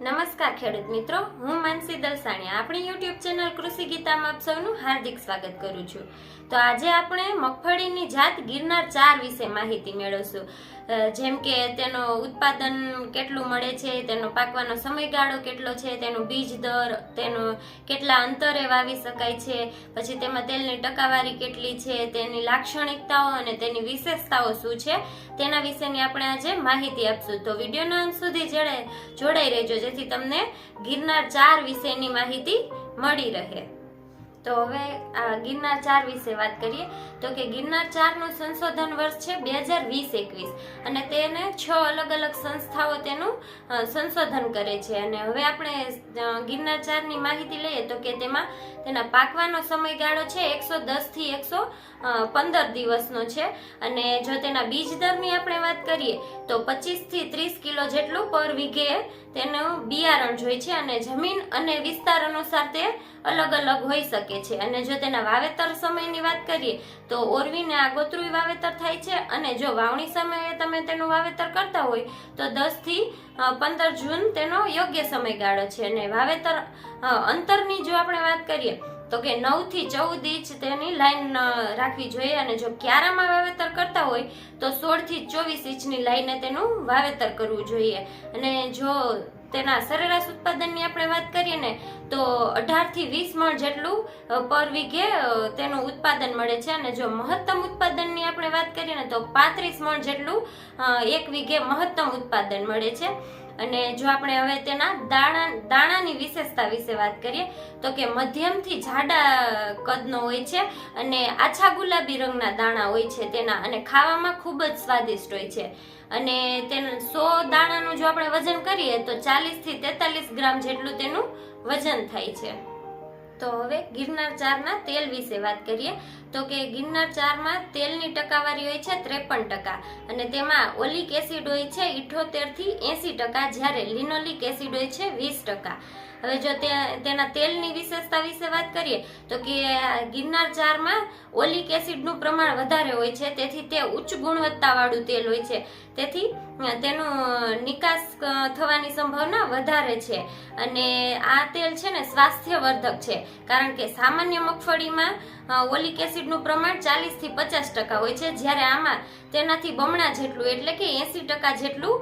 નમસ્કાર ખેડૂત મિત્રો, હું માનસી દલસાણી. આપણી યુટ્યુબ ચેનલ કૃષિ ગીતામાં આપ સૌનું હાર્દિક સ્વાગત કરું છું. તો આજે આપણે મગફળીની જાત ગિરનાર ચાર વિશે માહિતી મેળવશું. જેમ કે તેનો ઉત્પાદન કેટલું મળે છે, તેનો પાકવાનો સમયગાળો કેટલો છે, તેનું બીજ દર, તેનો કેટલા અંતરે વાવી શકાય છે, પછી તેમાં તેલની ટકાવારી કેટલી છે, તેની લાક્ષણિકતાઓ અને તેની વિશેષતાઓ શું છે, તેના વિશેની આપણે આજે માહિતી આપશું. તો વિડીયોના અંત સુધી જોડાઈ રહેજો. જેથી તમને ગિરનાર ચાર વિશેની માહિતી મળી રહે. તો હવે ગિરનાર ચાર વિશે વાત કરીએ. તો કે ગિરનાર ચારનું સંશોધન વર્ષ છે બે હજાર વીસ એકવીસ. અને તેને છ અલગ અલગ સંસ્થાઓ તેનું સંશોધન કરે છે. અને હવે આપણે ગિરનાર ચારની માહિતી લઈએ તો કે તેમાં તેના પાકવાનો સમયગાળો છે એકસો દસથી એકસો પંદર દિવસનો છે. અને જો તેના બીજ દરની આપણે વાત કરીએ, તો પચીસથી ત્રીસ કિલો જેટલું પર વીઘે તેનું બિયારણ જોઈએ છે. અને જમીન અને વિસ્તાર અનુસાર તે અલગ અલગ હોઈ શકે છે. અને જો તેના વાવેતર સમયની વાત કરીએ, તો ઓરવીને આગોતરું વાવેતર થાય છે. અને જો વાવણી સમયે તમે તેનું વાવેતર કરતા હોય, તો દસથી પંદર જૂન તેનો યોગ્ય સમયગાળો છે. અને વાવેતર અંતરની જો આપણે વાત કરીએ, તો કે નવથી ચૌદ ઇંચ તેની લાઈન રાખવી જોઈએ. અને જો ક્યારામાં વાવેતર કરતા હોય, તો સોળથી ચોવીસ ઇંચની લાઈને તેનું વાવેતર કરવું જોઈએ. અને જો તેના સરેરાશ ઉત્પાદનની આપણે વાત કરીએ ને, તો અઢારથી વીસ મણ જેટલું પર વીઘે તેનું ઉત્પાદન મળે છે. અને જો મહત્તમ ઉત્પાદનની આપણે વાત કરીએ ને, તો પાંત્રીસ મણ જેટલું એક વીઘે મહત્તમ ઉત્પાદન મળે છે. અને જો આપણે હવે તેના દાણા, દાણાની વિશેષતા વિશે વાત કરીએ, તો કે મધ્યમથી જાડા કદનો હોય છે અને આછા ગુલાબી રંગના દાણા હોય છે તેના અને ખાવામાં ખૂબ જ સ્વાદિષ્ટ હોય છે. અને તેનું, સો દાણાનું જો આપણે વજન કરીએ, તો ચાલીસથી તેતાલીસ ગ્રામ જેટલું તેનું વજન થાય છે. તો હવે ગિરનાર ચારના તેલ વિશે વાત કરીએ. તો કે ગિરનાર ચારમાં તેલની ટકાવારી હોય છે ત્રેપન ટકા અને તેમાં ઓલિક એસિડ હોય છે ઇઠોતેરથી એંસી ટકા જ્યારે લિનોલિક એસિડ હોય છે વીસ ટકા. હવે જો તે, તેના તેલની વિશેષતા વિશે વાત કરીએ, તો કે ગિરનાર ચારમાં ઓલિક એસિડનું પ્રમાણ વધારે હોય છે, તેથી તે ઉચ્ચ ગુણવત્તાવાળું તેલ હોય છે. તેથી તેનો નિકાસ થવાની સંભાવના વધારે છે અને આ તેલ છે ને સ્વાસ્થ્યવર્ધક છે. કારણ કે સામાન્ય મગફળીમાં ઓલિક ઓલિક એસિડનું પ્રમાણ ચાલીસથી પચાસ ટકા હોય છે. જ્યારે આમાં તેનાથી બમણા જેટલું, એટલે કે એસી ટકા જેટલું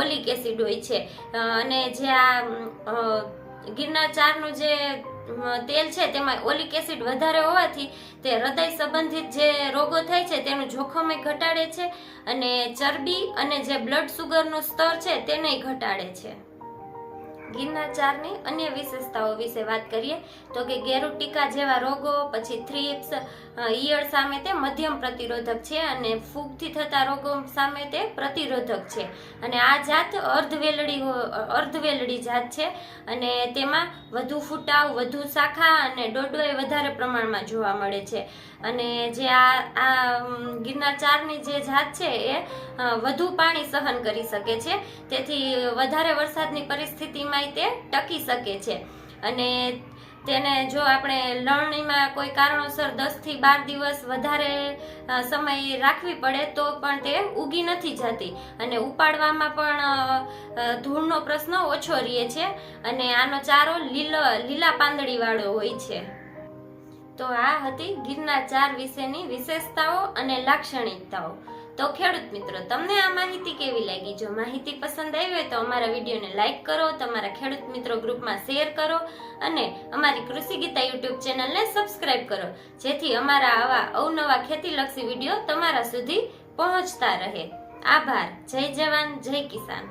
ઓલિક એસિડ હોય છે. અને જે આ ગિરનાર ચારનું જે તેલ છે, તેમાં ઓલિક એસિડ વધારે હોવાથી તે હૃદય સંબંધિત જે રોગો થાય છે, તેનું જોખમ ઘટાડે છે અને ચરબી અને જે બ્લડ સુગરનું સ્તર છે, તેને ઘટાડે છે. ગિરનાર ચારની અન્ય વિશેષતાઓ વિશે વાત કરીએ તો કે ગેરુટિકા જેવા રોગો, પછી થ્રીપ્સ ઈયળ સામે તે મધ્યમ પ્રતિરોધક છે અને ફૂગથી થતા રોગો સામે તે પ્રતિરોધક છે. અને આ જાત અર્ધવેલડી અર્ધવેલડી જાત છે અને તેમાં વધુ ફૂટાવ, વધુ શાખા અને ડોડવાઈ વધારે પ્રમાણમાં જોવા મળે છે. અને જે આ આ ગિરનાર ચારની જે જાત છે એ વધુ પાણી સહન કરી શકે છે. તેથી વધારે વરસાદની પરિસ્થિતિમાં તે ટકી શકે છે. અને તેને જો આપણે લણણીમાં કોઈ કારણોસર દસથી બાર દિવસ વધારે સમય રાખવી પડે તો પણ તે ઉગી નથી જતી. અને ઉપાડવામાં પણ ધૂળનો પ્રશ્ન ઓછો રહે છે. અને આનો ચારો લીલો, લીલા પાંદડીવાળો હોય છે. તો આ હતી ગિરનાર ચાર વિશેની વિશેષતાઓ અને લાક્ષણિકતાઓ. તો ખેડૂત મિત્રો, તમને આ માહિતી કેવી લાગી? જો માહિતી પસંદ આવી હોય તો અમારા વિડીયોને લાઇક કરો, તમારા ખેડૂત મિત્રો ગ્રુપમાં શેર કરો અને અમારી કૃષિ ગીતા યુટ્યુબ ચેનલને સબસ્ક્રાઇબ કરો, જેથી અમારા આવા અવનવા ખેતીલક્ષી વીડિયો તમારા સુધી પહોંચતા રહે. આભાર. જય જવાન, જય કિસાન.